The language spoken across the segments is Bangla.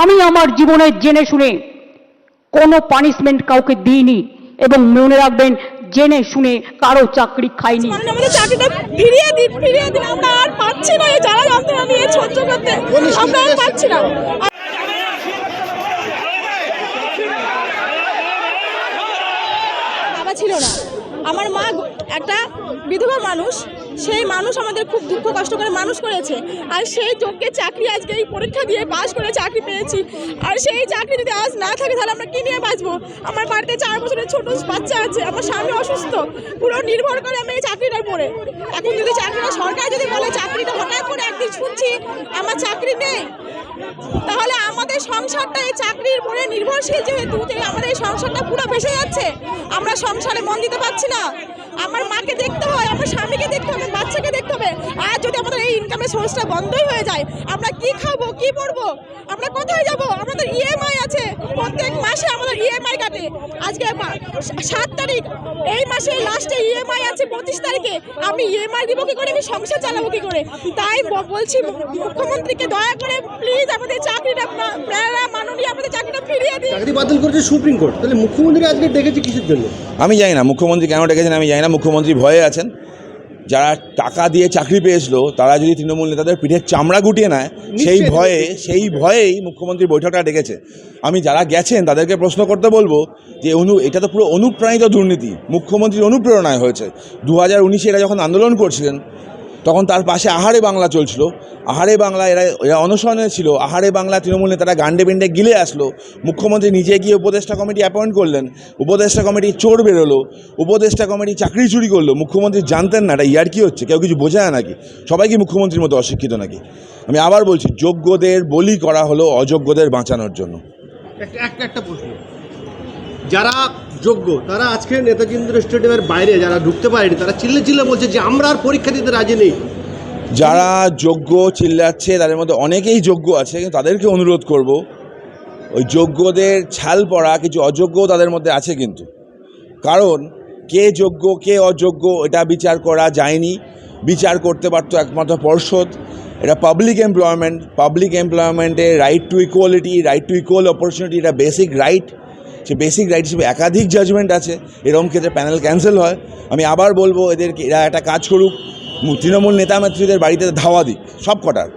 আমি আমার জীবনে জেনে শুনে কোনো পানিশমেন্ট কাউকে দিইনি এবং মনে রাখবেন, জেনে শুনে কারও চাকরি খাইনি। দিন আমরা আর পাচ্ছি না আমরা পাচ্ছি ছিল না। আমার মা একটা বিধবা মানুষ সেই মানুষ আমাদের খুব দুঃখ কষ্ট করে মানুষ করেছে। আর সেই যোগ্যের চাকরি আজকে এই পরীক্ষা দিয়ে পাশ করে চাকরি পেয়েছি। আর সেই চাকরি যদি আজ না থাকে, তাহলে আমরা কি নিয়ে বাঁচবো? আমার বাড়িতে চার বছরের ছোট বাচ্চা আছে, আমার স্বামী অসুস্থ। পুরো নির্ভর করে আমি এই চাকরিটার পরে এখন যদি চাকরিটা সরকার যদি বলে চাকরিটা হঠাৎ করে একদিন শুনছি আমার চাকরি নেই। তাহলে আমাদের সংসারটা এই চাকরির উপরে নির্ভরশীল, যেহেতু আমাদের এই সংসারটা পুরো ভেসে যাচ্ছে। আমরা সংসারে মন দিতে পারছি না। আমার মাকে দেখতে হয় আমার স্বামীকে দেখতে হবে বাচ্চাকে দেখতে হবে। আর যদি আমাদের এই ইনকামের সোর্সটা বন্ধই হয়ে যায় আমরা কি খাব কি পড়ব আমরা কোথায় যাব? আমাদের ইএমআই আছে। প্রত্যেক মাসে আমাদের ইএমআই কাটে। আজকে মা- সাত তারিখ এই মাসে লাস্টে ইএমআই আছে পঁচিশ তারিখে। আমি ইএমআই দিব কি করে? আমি সংসার চালাবো কি করে? তাই বলছি মুখ্যমন্ত্রীকে দয়া করে প্লিজ আমাদের চাকরিটা আপনারা মাননীয় আমাদের চাকরিটা ফিরিয়ে দিন। চাকরি বাতিল করেছে সুপ্রিম কোর্ট তাহলে মুখ্যমন্ত্রী আজকে ডেকেছে কিসের জন্য? আমি জানি না মুখ্যমন্ত্রী কেন ডেকেছেন আমি জানি না। মুখ্যমন্ত্রী ভয়ে আছেন। যারা টাকা দিয়ে চাকরি পেয়েছিল তারা যদি তৃণমূল নেতাদের পিঠের চামড়া গুটিয়ে নেয় সেই ভয়ে সেই ভয়েই মুখ্যমন্ত্রী বৈঠকটা ডেকেছে। আমি যারা গেছেন তাদেরকে প্রশ্ন করতে বলব যে অনু এটা তো পুরো অনুপ্রাণিত দুর্নীতি। মুখ্যমন্ত্রীর অনুপ্রেরণায় হয়েছে। দু হাজার উনিশে এরা যখন আন্দোলন করছিলেন তখন তার পাশে আহারে বাংলা চলছিল। আহারে বাংলা এরা এরা অনশনে ছিল। আহারে বাংলা তৃণমূল নেতারা গান্ডে বিন্ডে গিলে আসলো। মুখ্যমন্ত্রী নিজে গিয়ে উপদেষ্টা কমিটি অ্যাপয়েন্ট করলেন। উপদেষ্টা কমিটি চোর বেরোলো। উপদেষ্টা কমিটি চাকরি চুরি করল। মুখ্যমন্ত্রী জানতেন না, এটা ইয়ার কি হচ্ছে? কেউ কিছু বোঝায় নাকি? সবাই কি মুখ্যমন্ত্রীর মতো অশিক্ষিত নাকি? আমি আবার বলছি, যোগ্যদের বলি করা হলো অযোগ্যদের বাঁচানোর জন্য। একটা একটা প্রশ্ন। যারা যোগ্য। তারা আজকে নেতাজি ইন্দিরা স্টেডিয়ামের বাইরে, যারা ঢুকতে পারেনি, তারা চিল্লে চিল্লে বলছে যে আমরা আর পরীক্ষা দিতে রাজি নেই। যারা যোগ্য চিল্লাচ্ছে, তাদের মধ্যে অনেকেই যোগ্য আছে, কিন্তু তাদেরকে অনুরোধ করব, ওই যোগ্যদের ছাল পড়া, কিছু অযোগ্য তাদের মধ্যে আছে কিন্তু। কারণ, কে যোগ্য, কে অযোগ্য, এটা বিচার করা যায়নি। বিচার করতে পারতো একমাত্র পর্ষদ। এটা public employment public এমপ্লয়মেন্টে right to equality right to equal opportunity এটা বেসিক রাইট সে বেসিক রাইট হিসেবে একাধিক জাজমেন্ট আছে। এরকম ক্ষেত্রে প্যানেল ক্যান্সেল হয়। আমি আবার বলব, এদেরকে, এরা একটা কাজ করুক। তৃণমূল নেতা নেত্রীদের বাড়িতে ধাওয়া দিক, সব কটার।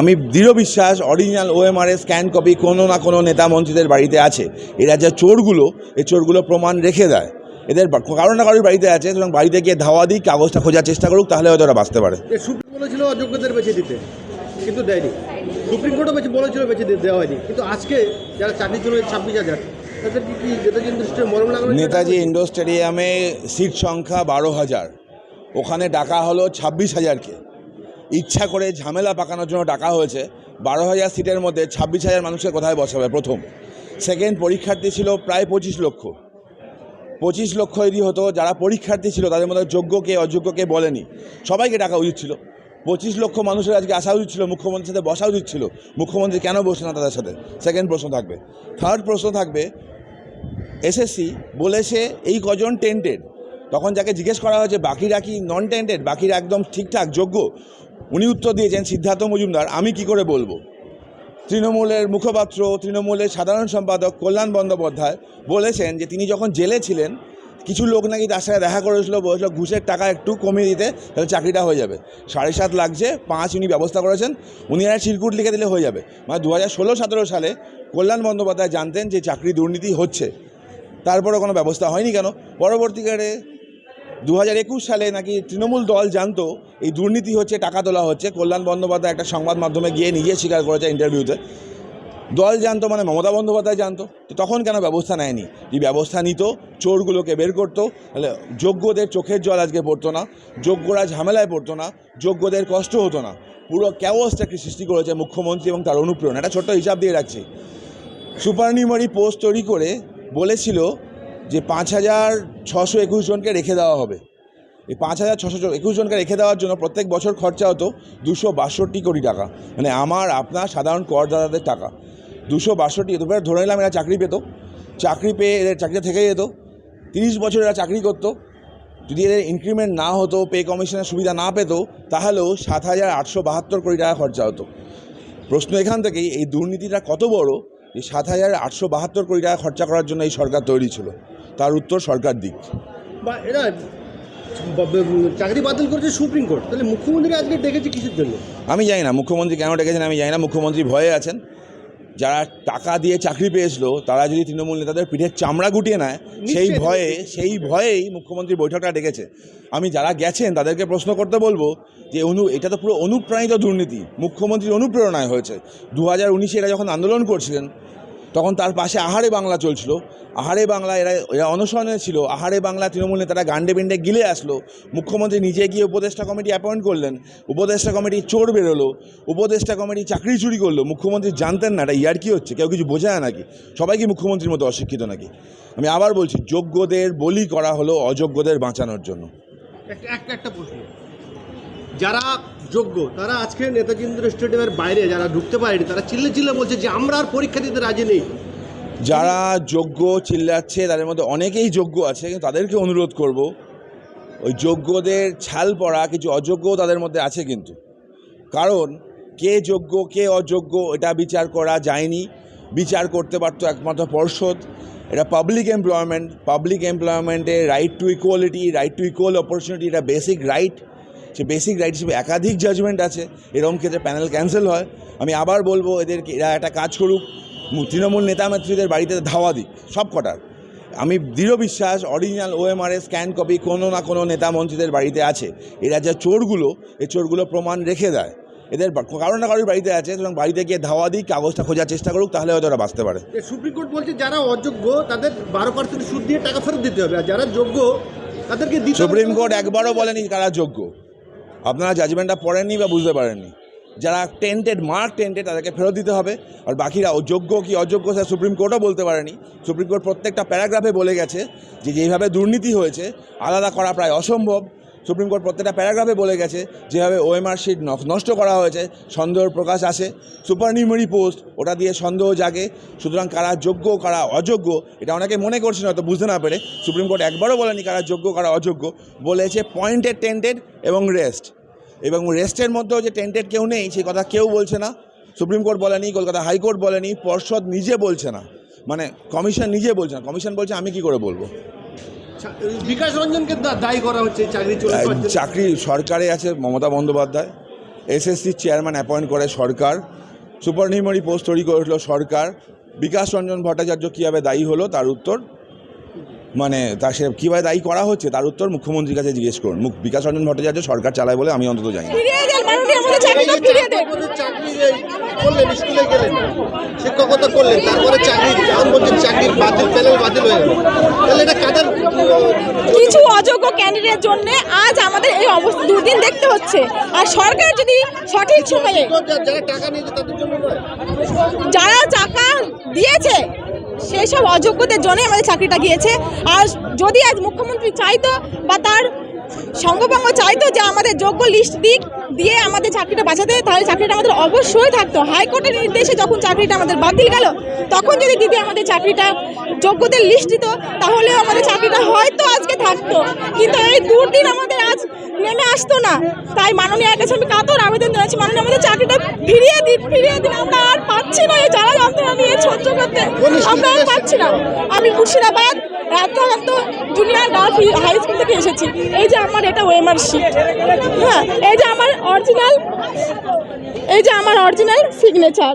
আমি দৃঢ় বিশ্বাস অরিজিনাল ওএমআরএস স্ক্যান কপি কোনো না কোনো নেতা মন্ত্রীদের বাড়িতে আছে। এরা যা চোরগুলো এই চোরগুলো প্রমাণ রেখে দেয়। এদের কারও না কারোর বাড়িতে আছে, সুতরাং বাড়িতে গিয়ে ধাওয়া দিক, কাগজটা খোঁজার চেষ্টা করুক, তাহলে হয়তো ওরা বাঁচতে পারে। বলেছিল অযোগ্যদের বেছে দিতে, কিন্তু দেয়নি। সুপ্রিম কোর্টও বেছে, বলেছিল বেছে দেওয়া হয়নি। কিন্তু আজকে যারা চাকরির জন্য ছাব্বিশ হাজার নেতাজি ইন্ডোর স্টেডিয়ামে সিট সংখ্যা বারো হাজার। ওখানে ডাকা হলো ছাব্বিশ হাজারকে। ইচ্ছা করে ঝামেলা পাকানোর জন্য ডাকা হয়েছে। বারো হাজার সিটের মধ্যে ছাব্বিশ হাজার মানুষকে কোথায় বসাবে? প্রথম। সেকেন্ড, পরীক্ষার্থী ছিল প্রায় পঁচিশ লক্ষ। পঁচিশ লক্ষ যদি হতো, যারা পরীক্ষার্থী ছিল, তাদের মধ্যে যোগ্য কে অযোগ্য কে বলেনি। সবাইকে ডাকা উচিত ছিল। পঁচিশ লক্ষ মানুষের আজকে আসা উচিত ছিল, মুখ্যমন্ত্রীর সাথে বসা উচিত ছিল। মুখ্যমন্ত্রী কেন বসে না তাদের সাথে? সেকেন্ড প্রশ্ন থাকবে। থার্ড প্রশ্ন থাকবে এসএসসি বলেছে এই কজন টেন্টেড তখন যাকে জিজ্ঞেস করা হয়েছে, বাকিরা কি নন টেন্টেড বাকিরা একদম ঠিকঠাক, যোগ্য? উনি উত্তর দিয়েছেন, সিদ্ধার্থ মজুমদার, আমি কি করে বলব? তৃণমূলের মুখপাত্র, তৃণমূলের সাধারণ সম্পাদক কল্যাণ বন্দ্যোপাধ্যায় বলেছেন যে, তিনি যখন জেলে ছিলেন, কিছু লোক নাকি তার সাথে দেখা করেছিল, বলেছিল ঘুষের টাকা একটু কমিয়ে দিতে, তাহলে চাকরিটা হয়ে যাবে। সাড়ে সাত লাগছে পাঁচ উনি ব্যবস্থা করেছেন, উনি আর চিরকুট লিখে দিলে হয়ে যাবে। মানে দু হাজার ষোলো, সতেরো সালে কল্যাণ বন্দ্যোপাধ্যায় জানতেন যে, চাকরি দুর্নীতি হচ্ছে। তারপরে কোনো ব্যবস্থা হয়নি কেন? পরবর্তীকালে দু হাজার একুশ সালে নাকি তৃণমূল দল জানতো, এই দুর্নীতি হচ্ছে, টাকা তোলা হচ্ছে। কল্যাণ বন্দ্যোপাধ্যায় একটা সংবাদ মাধ্যমে গিয়ে নিজে স্বীকার করেছে ইন্টারভিউতে। দল জানতো মানে মমতা বন্দ্যোপাধ্যায় জানতো। তো তখন কেন ব্যবস্থা নেয়নি? যে ব্যবস্থা নিত, চোরগুলোকে বের করতো, তাহলে যোগ্যদের চোখের জল আজকে পড়তো না, যোগ্যরা ঝামেলায় পড়তো না, যোগ্যদের কষ্ট হতো না। পুরো ক্যাওসটাকে সৃষ্টি করেছে মুখ্যমন্ত্রী এবং তার অনুপ্রেরণা। একটা ছোট্ট হিসাব দিয়ে রাখছি। সুপারনিউমারি পোস্ট তৈরি করে বলেছিল যে পাঁচ হাজার ছশো একুশ জনকে রেখে দেওয়া হবে। এই পাঁচ হাজার ছশো একুশ জনকে রেখে দেওয়ার জন্য প্রত্যেক বছর খরচা হতো দুশো বাষট্টি কোটি টাকা। মানে আমার, আপনার সাধারণ করদাতাদের টাকা। দুশো বাষট্টি এবার ধরে নিলাম এরা চাকরি পেতো। চাকরি পেয়ে এদের চাকরিটা থেকে যেত। তিরিশ বছর এরা চাকরি করতো। যদি এদের ইনক্রিমেন্ট না হতো পে কমিশনের সুবিধা না পেতো, তাহলেও সাত হাজার আটশো বাহাত্তর কোটি টাকা খরচা হতো। প্রশ্ন এখান থেকেই, এই দুর্নীতিটা কত বড়? যে সাত হাজার আটশো বাহাত্তর কোটি টাকা খরচা করার জন্য এই সরকার তৈরি ছিল। তার উত্তর সরকার দিক। বা এরা চাকরি বাতিল করেছে সুপ্রিম কোর্ট। তাহলে মুখ্যমন্ত্রী আজকে ডেকেছে কিসের জন্য? আমি জানি না মুখ্যমন্ত্রী কেন ডেকেছেন আমি জানি না মুখ্যমন্ত্রী ভয়ে আছেন। যারা টাকা দিয়ে চাকরি পেয়েছিল তারা যদি তৃণমূল নেতাদের পিঠের চামড়া গুটিয়ে নেয় সেই ভয়ে সেই ভয়েই মুখ্যমন্ত্রী বৈঠকটা ডেকেছে। আমি যারা গেছেন তাদেরকে প্রশ্ন করতে বলব যে অনু এটা তো পুরো অনুপ্রাণিত দুর্নীতি। মুখ্যমন্ত্রীর অনুপ্রেরণায় হয়েছে। দু হাজার উনিশে এরা যখন আন্দোলন করছিলেন তখন তার পাশে আহারে বাংলা চলছিল। আহারে বাংলা এরা এরা অনশনে ছিল। আহারে বাংলা তৃণমূল নেতারা গান্ডে বিন্ডে গিলে আসলো। মুখ্যমন্ত্রী নিজে গিয়ে উপদেষ্টা কমিটি অ্যাপয়েন্ট করলেন। উপদেষ্টা কমিটি চোর বেরোলো। উপদেষ্টা কমিটি চাকরি চুরি করল। মুখ্যমন্ত্রী জানতেন না এটা ইয়ার কি হচ্ছে, কেউ কিছু বোঝায় নাকি? সবাই কি মুখ্যমন্ত্রীর মতো অশিক্ষিত নাকি? আমি আবার বলছি, যোগ্যদের বলি করা হলো অযোগ্যদের বাঁচানোর জন্য। একটা একটা প্রশ্ন। যারা যোগ্য, তারা আজকে নেতাজি ইন্দ্র স্টেডিয়ামের বাইরে যারা ঢুকতে পারেনি, তারা চিল্লে চিল্লে বলছে যে আমরা আর পরীক্ষা দিতে রাজি নেই। যারা যোগ্য চিল্লাচ্ছে, তাদের মধ্যে অনেকেই যোগ্য আছে, কিন্তু তাদেরকে অনুরোধ করব, ওই যোগ্যদের ছাল পড়া, কিছু অযোগ্যও তাদের মধ্যে আছে কিন্তু। কারণ, কে যোগ্য, কে অযোগ্য, এটা বিচার করা যায়নি। বিচার করতে পারতো একমাত্র পর্ষদ। এটা public employment public এমপ্লয়মেন্টে right to equality right to equal opportunity এটা বেসিক রাইট সে বেসিক রাইট হিসেবে একাধিক জাজমেন্ট আছে এরকম ক্ষেত্রে প্যানেল ক্যান্সেল হয়। আমি আবার বলব এদেরকে এরা একটা কাজ করুক তৃণমূল নেতা নেত্রীদের বাড়িতে ধাওয়া দিক সব কটার। আমি দৃঢ় বিশ্বাস অরিজিনাল ওএমআরএ স্ক্যান কপি কোনো না কোনো নেতা মন্ত্রীদের বাড়িতে আছে। এরা যে চোরগুলো এই চোরগুলো প্রমাণ রেখে দেয়। এদের কারও না কারোর বাড়িতে আছে সুতরাং বাড়িতে গিয়ে ধাওয়া দিই কাগজটা খোঁজার চেষ্টা করুক তাহলে হয়তো ওরা বাঁচতে পারে। সুপ্রিম কোর্ট বলছে যারা অযোগ্য তাদের বারো পার্সেন্ট সুদ দিয়ে টাকা ফেরত দিতে হবে আর যারা যোগ্য তাদেরকে সুপ্রিম কোর্ট একবারও বলেনি কারা যোগ্য। আপনারা জাজমেন্টটা পড়েননি বা বুঝতে পারেননি। যারা টেন্টেড মার্ক টেন্টেড তাদেরকে ফেরত দিতে হবে। আর বাকিরা অযোগ্য কি অযোগ্য স্যার সুপ্রিম কোর্টও বলতে পারেনি। সুপ্রিম কোর্ট প্রত্যেকটা প্যারাগ্রাফে বলে গেছে যে, যেভাবে দুর্নীতি হয়েছে, আলাদা করা প্রায় অসম্ভব। সুপ্রিম কোর্ট প্রত্যেকটা প্যারাগ্রাফে বলে গেছে, যেভাবে ওএমআর শিট নষ্ট করা হয়েছে, সন্দেহ প্রকাশ আসে সুপার নিউমারি পোস্ট ওটা দিয়ে সন্দেহ জাগে। সুতরাং কারা যোগ্য, কারা অযোগ্য, এটা অনেকে মনে করছেন, হয়তো বুঝতে না পেরে। সুপ্রিম কোর্ট একবারও বলেনি কারা যোগ্য, কারা অযোগ্য। বলেছে পয়েন্টেড টেন্টেড এবং রেস্ট এবং রেস্টের মধ্যেও যে টেন্টেড কেউ নেই, সেই কথা কেউ বলছে না। সুপ্রিম কোর্ট বলেনি, কলকাতা হাইকোর্ট বলেনি, পর্ষদ নিজে বলছে না। মানে কমিশন নিজে বলছে না। কমিশন বলছে, আমি কি করে বলব? বিকাশ রঞ্জনকে দায়ী করা হচ্ছে চাকরি চলে চাকরি সরকারে আছে মমতা বন্দ্যোপাধ্যায়। এসএসসির চেয়ারম্যান অ্যাপয়েন্ট করে সরকার। সুপার নিউমারি পোস্ট তৈরি করেছিল সরকার। বিকাশ রঞ্জন ভট্টাচার্য কীভাবে দায়ী হলো তার উত্তর? মানে তা সে কীভাবে দায়ী করা হচ্ছে তার উত্তর মুখ্যমন্ত্রীর কাছে জিজ্ঞেস করুন। বিকাশ রঞ্জন ভট্টাচার্য সরকার চালায় বলে আমি অন্তত জানি আমাদের চাকরিটা ফিরিয়ে দেন চাকরি করলেন স্কুলে গেলেন শিক্ষকতা করলেন তারপরে চাকরি যখন বলছেন চাকরির বাতিল প্যানেল বাতিল হয়ে গেল। তাহলে এটা কাদের কিছু অযোগ্য ক্যান্ডিডেটের জন্য আজ আমাদের এই অবস্থা দুদিন দেখতে হচ্ছে। আর সরকার যদি সঠিক সময়ে যারা টাকা নিয়েছে তাদের জন্য যারা টাকা দিয়েছে সেই সব অযোগ্যদের জন্যই আমাদের চাকরিটা গিয়েছে। আর যদি আজ মুখ্যমন্ত্রী চাইতো বা তার সঙ্গভঙ্গ চাইতো যে আমাদের যোগ্য লিস্ট দিক, দিয়ে আমাদের চাকরিটা বাঁচাতে, তাহলে চাকরিটা আমাদের অবশ্যই থাকতো। হাইকোর্টের নির্দেশে যখন চাকরিটা আমাদের বাতিল গেল, তখন যদি দিদি আমাদের চাকরিটা যোগ্যদের লিস্ট দিত, তাহলেও আমাদের চাকরিটা হয়তো আজকে থাকতো। কিন্তু এই দুর্দিন আমাদের আজ নেমে আসতো না। তাই মাননীয় কাছে আমি কাতর আবেদন জানাচ্ছি, মাননীয় আমাদের চাকরিটা ফিরিয়ে দিন ফিরিয়ে দিন আমরা। পাচ্ছি না এই জ্বালা যন্ত্রণা নিয়ে সহ্য করতে। আমরা আর পাচ্ছি না। আমি Murshidabad Radhakanta junior girls high school থেকে এসেছি। এই যে আমার এটা ওয়েমার শিট হ্যাঁ এই যে আমার অরিজিনাল এই যে আমার অরিজিনাল সিগনেচার